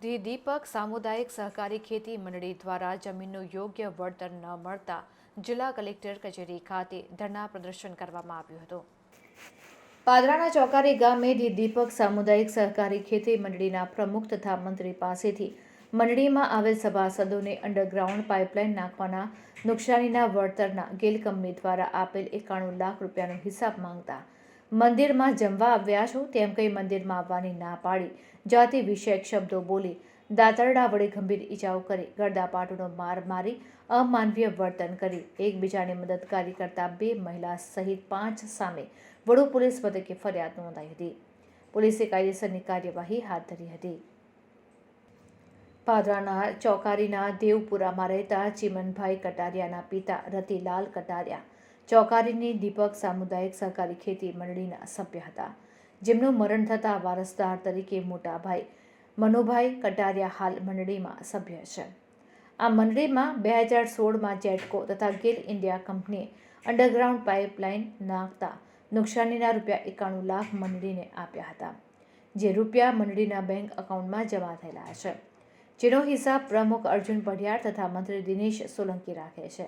The દીપક સામુદાયિક સહકારી ખેતી મંડળી દ્વારા જમીનનું યોગ્ય વળતર ન મળતા જિલ્લા કલેક્ટર કચેરી ખાતે ધરણા પ્રદર્શન કરવામાં આવ્યું હતું. પાદરાના ચોકારી ગામે ધી દીપક સામુદાયિક સહકારી ખેતી મંડળીના પ્રમુખ તથા મંત્રી પાસેથી મંડળીમાં આવેલ સભાસદોને અંડરગ્રાઉન્ડ પાઇપલાઇન નાખવાના નુકસાનીના વળતરના ગેલ કંપની દ્વારા આપેલ એકાણું લાખ રૂપિયાનો હિસાબ માંગતા મંદિરમાં જમવા આવ્યા છો તેમ કહી મંદિરમાં આવવાની ના પાડી. જાતિ વિષયક શબ્દો બોલી દાતરડા વડે ગંભીર ઈજાઓ કરી ગરદાપાટુનો માર મારી, અમાનવીય વર્તન કરી. એકબીજાની મદદકારી કરતા બે મહિલા સહિત પાંચ સામે વડુ પોલીસ મથકે ફરિયાદ નોંધાઈ હતી. પોલીસે કાયદેસરની કાર્યવાહી હાથ ધરી હતી. પાદરાના ચોકારીના દેવપુરામાં રહેતા ચિમનભાઈ કટારિયાના પિતા રતિલાલ કટારિયા ચોકારીની દીપક સામુદાયિક સહકારી ખેતી મંડળીના સભ્ય હતા. જેમનું મરણ થતાં વારસદાર તરીકે મોટાભાઈ મનુભાઈ કટારિયા હાલ મંડળીમાં સભ્ય છે. આ મંડળીમાં બે હજાર સોળમાં જેટકો તથા ગેલ ઇન્ડિયા કંપનીએ અંડરગ્રાઉન્ડ પાઇપલાઇન નાખતા નુકસાનીના રૂપિયા એકાણું લાખ મંડળીને આપ્યા હતા, જે રૂપિયા મંડળીના બેંક એકાઉન્ટમાં જમા થયેલા છે, જેનો હિસાબ પ્રમુખ અર્જુન પઢિયાર તથા મંત્રી દિનેશ સોલંકી રાખે છે.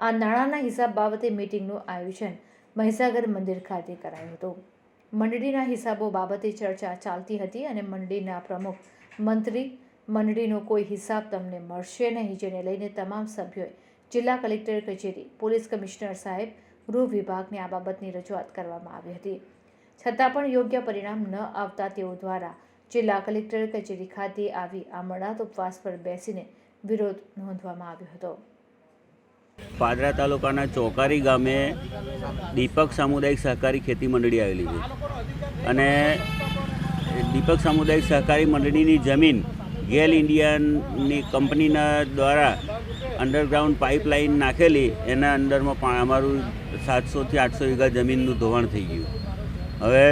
આ નાણાંના હિસાબ બાબતે મીટિંગનું આયોજન મહીસાગર મંદિર ખાતે કરાયું હતું. મંડળીના હિસાબો બાબતે ચર્ચા ચાલતી હતી અને મંડળીના પ્રમુખ મંત્રી મંડળીનો કોઈ હિસાબ તમને મળશે નહીં, જેને લઈને તમામ સભ્યોએ જિલ્લા કલેક્ટર કચેરી, પોલીસ કમિશનર સાહેબ, ગૃહ વિભાગને આ બાબતની રજૂઆત કરવામાં આવી હતી. છતાં પણ યોગ્ય પરિણામ ન આવતા તેઓ દ્વારા જિલ્લા કલેક્ટર કચેરી ખાતે આવી આ મળાત ઉપવાસ પર બેસીને વિરોધ નોંધવામાં આવ્યો હતો. પાદરા તાલુકાના ચોકારી ગામે દીપક સામુદાયિક સહકારી ખેતી મંડળી આવેલી છે. અને દીપક સામુદાયિક સહકારી મંડળીની જમીન ગેલ ઇન્ડિયનની કંપનીના દ્વારા અંડરગ્રાઉન્ડ પાઇપલાઇન નાખેલી, એના અંદરમાં અમારું સાતસોથી આઠસો વીઘા જમીનનું ધોવાણ થઈ ગયું. હવે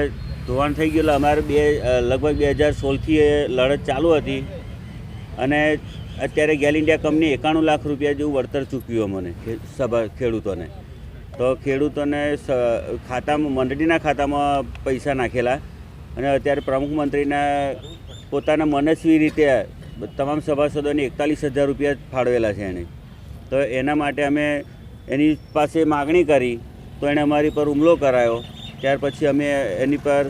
ધોવાણ થઈ ગયું એટલે અમારે બે લગભગ બે હજાર સોળથી એ લડત ચાલુ હતી. અને અત્યારે ગેલ ઇન્ડિયા કંપની એકાણું લાખ રૂપિયા જેવું વળતર ચૂક્યું અમને સભા, ખેડૂતોને. તો ખેડૂતોને ખાતામાં, મંડળીના ખાતામાં પૈસા નાખેલા અને અત્યારે પ્રમુખમંત્રીના પોતાના મનસ્વી રીતે તમામ સભાસદોને એકતાલીસ હજાર રૂપિયા ફાળવેલા છે એણે. તો એના માટે અમે એની પાસે માગણી કરી, તો એણે અમારી પર હુમલો કરાયો. ત્યાર પછી અમે એની પર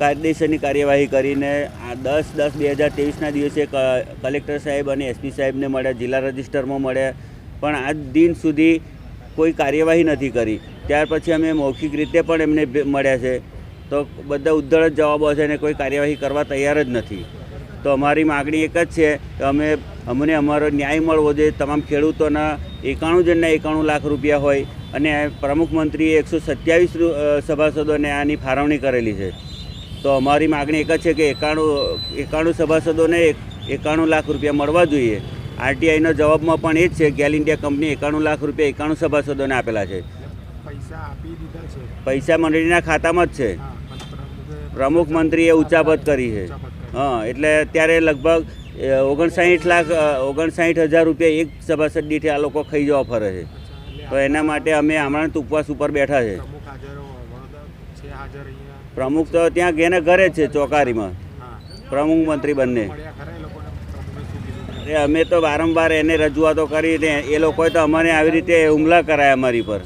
કાયદેસરની કાર્યવાહી કરીને આ દસ દસ બે હજાર ત્રેવીસના દિવસે કલેક્ટર સાહેબ અને એસપી સાહેબને મળ્યા, જિલ્લા રજિસ્ટરમાં મળ્યા. પણ આજ દિન સુધી કોઈ કાર્યવાહી નથી કરી. ત્યાર પછી અમે મૌખિક રીતે પણ એમને મળ્યા છે. તો બધા ઉદ્ધળ જ જવાબો છે અને કોઈ કાર્યવાહી કરવા તૈયાર જ નથી. તો અમારી માગણી એક જ છે કે અમે, અમને અમારો ન્યાય મળવો જોઈએ. તમામ ખેડૂતોના એકાણું જણના એકાણું લાખ રૂપિયા હોય અને પ્રમુખમંત્રીએ એકસો સત્યાવીસ સભાસદોને આની ફાળવણી કરેલી છે. તો અમારી માગણી એક જ છે કે એકાણું એકાણું સભાસદોને એક એકાણું લાખ રૂપિયા મળવા જોઈએ. આરટીઆઈનો જવાબમાં પણ એ જ છે ગેલ ઇન્ડિયા કંપની એકાણું લાખ રૂપિયા એકાણું સભાસદોને આપેલા છે. પૈસા મંડળીના ખાતામાં જ છે. પ્રમુખે મંત્રીએ ઉચાપત કરી છે. હા એટલે અત્યારે લગભગ ઓગણસાઠ લાખ ઓગણસાઠ હજાર રૂપિયા એક સભાસદ દીઠે આ લોકો ખાઈ જવા ફરે છે. તો એના માટે અમે હમણાં ઉપવાસ ઉપર બેઠા છે. પ્રમુખ તો ત્યાં ગેને ઘરે છે ચોકારીમાં. પ્રમુખ મંત્રી બંને. અમે તો વારંવાર એને રજૂઆતો કરી ને એ લોકોએ તો અમને આવી રીતે હુમલા કરાયા અમારી પર.